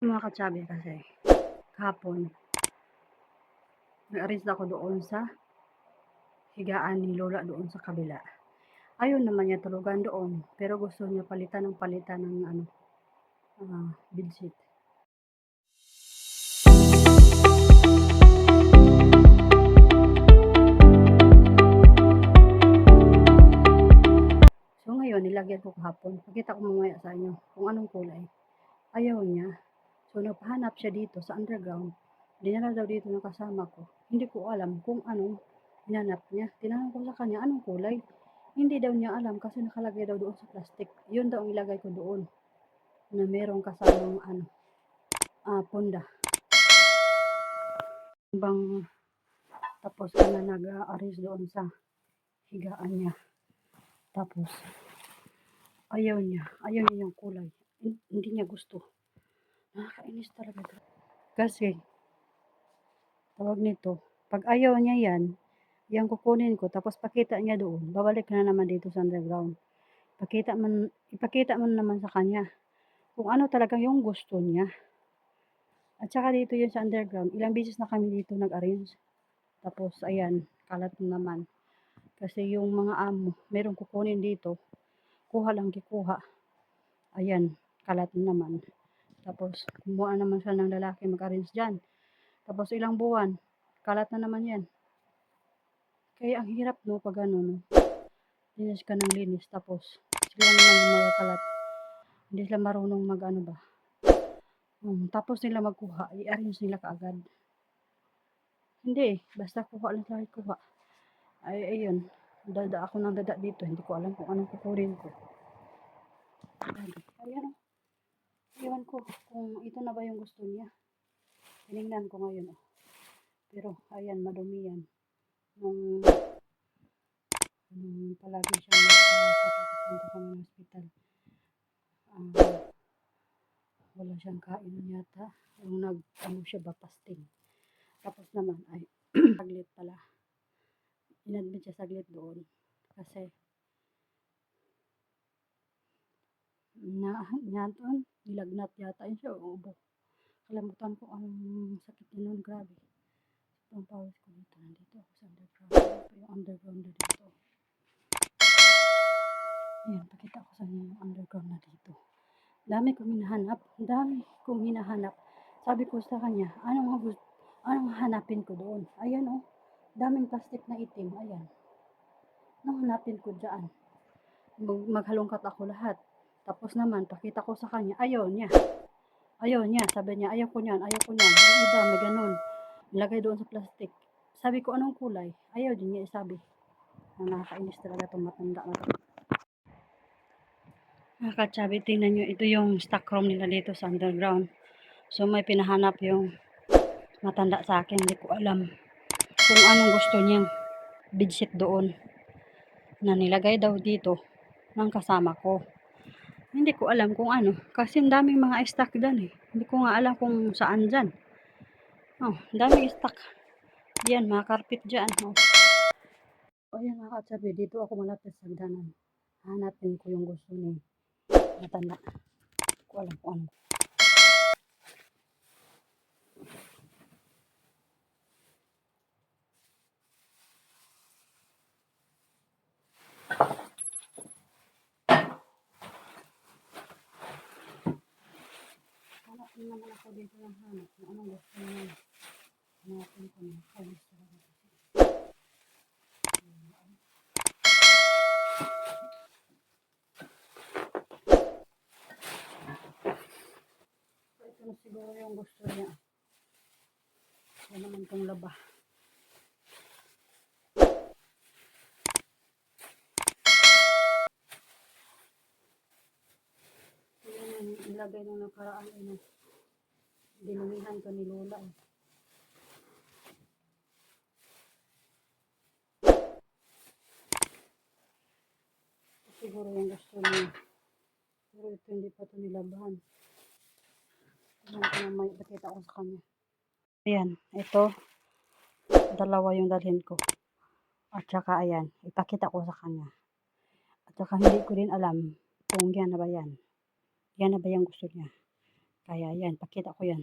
Mga katsabi kasi, kahapon, nag-arrange ako doon sa higaan ni Lola doon sa kabila. Ayaw naman niya tulugan doon, pero gusto niya palitan ng palitan ng ano, ah, bedsheet. So ngayon, nilagyan ko kahapon. Pakita ko mamaya sa inyo kung anong kulay. Ayaw niya. So nagpahanap siya dito sa underground. Dinala daw dito ng kasama ko. Hindi ko alam kung anong hinanap niya. Tinanong ko sa kanya, anong kulay? Hindi daw niya alam kasi nakalagay daw doon sa plastic. Yun daw ang ilagay ko doon. Na merong kasamang ano, ah, punda. Bang tapos ka na nag-arrange doon sa higaan niya. Tapos, ayaw niya. Ayaw niya yung kulay. Hin- Hindi niya gusto. Nakakainis talaga. Kasi, tawag nito, pag ayaw niya yan, yung kukunin ko, tapos pakita niya doon, babalik na naman dito sa underground. Pakita man, ipakita mo naman sa kanya kung ano talaga yung gusto niya. At saka dito yun sa underground, ilang beses na kami dito nag-arrange. Tapos, ayan, kalat na naman. Kasi yung mga amo, merong kukunin dito, kuha lang kikuha. Ayan, kalat na naman. Tapos, kumuha naman siya ng lalaki mag-arrange dyan. Tapos, ilang buwan, kalat na naman yan. Kaya, ang hirap no, pag ano, no. Linis ka ng linis. Tapos, sila naman yung mga kalat. Hindi sila marunong mag, ano ba. Um, tapos nila magkuha, i-arrange nila kaagad. Hindi basta kuha lang sila kuha. Ay, ayun. Dada ako ng dada dito. Hindi ko alam kung anong kukunin ko. Ayan o. Ewan ko kung ito na ba yung gusto niya. Tinignan ko ngayon o. Pero, ayan, madumi yan. Nung, nung palagi siyang nagkasakit punta kami ng hospital. Ah, wala siyang kain yata. Yung nag, ano siya ba, fasting. Tapos naman ay, saglit pala inadmit siya saglit doon kasi na niya doon. Nilagnat yata yun siya ubo kalimutan ko anong sakit niya grabe. Ang pawis ko dito nandito ako sa underground. Pa yung underground na dito. Ayan pakita ko sa inyo yung underground na dito. Dami kong hinahanap. Dami kong hinahanap. Sabi ko sa kanya anong anong hanapin ko doon? Ayan oh. Daming plastic na itim. Ayan. Anong hanapin ko dyan? Mag- maghalongkat ako lahat. Tapos naman, pakita ko sa kanya, ayaw niya. Ayaw niya. Sabi niya, ayaw ko niyan, ayaw ko niyan. Yung iba, may ganun. Nilagay doon sa plastic. Sabi ko, anong kulay? Ayaw din niya isabi. Na nakakainis talaga itong matanda na to. Nakakatsabi, tingnan nyo, ito yung stock room nila dito sa underground. So, may pinahanap yung matanda sa akin. Hindi ko alam kung anong gusto niyang bedsheet doon na nilagay daw dito ng kasama ko. Hindi ko alam kung ano. Kasi ang daming mga stock dyan eh. Hindi ko nga alam kung saan dyan. Oh, daming stock. Yan, mga carpet dyan. Oh. O yan mga katsabi, dito ako malapit sa hagdanan. Hanapin ko yung gusto ni matanda. Hindi ko alam kung ano. Hanap din naman ako dito ng hanap kung anong gusto niya. Hanapin ko na. Kainis talaga kasi. So, ito na siguro yung gusto niya. Yan naman tong laba. Yan yung ilagay nung nakaraan. Ano, dinumihan ko ni Lola. Eh. Siguro yung gusto niya. Pero ito hindi pa ito nilabahan. Tignan ko na may ipakita ko sa kanya. Ayan, ito. Dalawa yung dalhin ko. At saka ayan, ipakita ko sa kanya. At saka hindi ko rin alam kung yan na ba yan. Yan na ba yung gusto niya. Kaya yan, pakita ko yan.